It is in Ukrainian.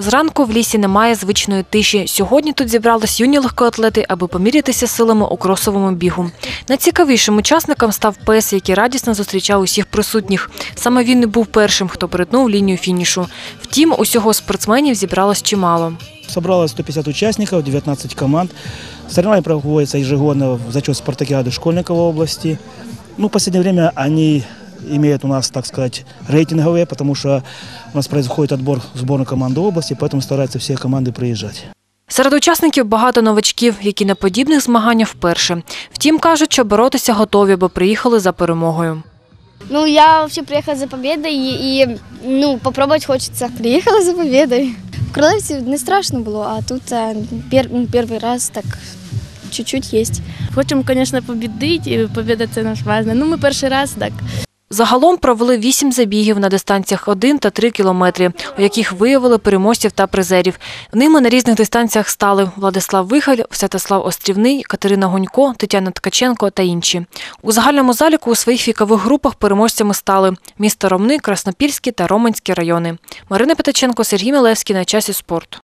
Зранку в лісі немає звичної тиші. Сьогодні тут зібрались юні легкоатлети, аби помірятися силами у кросовому бігу. Найцікавішим учасником став пес, який радісно зустрічав усіх присутніх. Саме він і був першим, хто перетнув лінію фінішу. Втім, усього спортсменів зібралось чимало. Собралось 150 участников, 19 команд. Соревнования проводятся ежегодно в зачет спартакиады школьников области. Ну, в последнее время они имеют у нас, так сказать, рейтинговые, потому что у нас происходит отбор в сборную команду области, поэтому стараются все команды приезжать. Серед учасників багато новачків, які на подібних змаганнях вперше. Втім, кажуть, що боротися готові, бо приїхали за перемогою. Ну, я вообще приехала за победой и, и, ну, попробовать хочется. Приїхала за победою. В Кролевці не страшно було, а тут е, пер, ну, перший раз так чуть-чуть є. Хочемо, звісно, побідити, і побіда це наш важна. Ну, ми перший раз так. Загалом провели вісім забігів на дистанціях 1 та 3 кілометри, у яких виявили переможців та призерів. Ними на різних дистанціях стали Владислав Вихаль, Святослав Острівний, Катерина Гунько, Тетяна Ткаченко та інші. У загальному заліку у своїх вікових групах переможцями стали місто Ромни, Краснопільський та Романський райони. Марина Петаченко, Сергій Мілевський на часі спорт.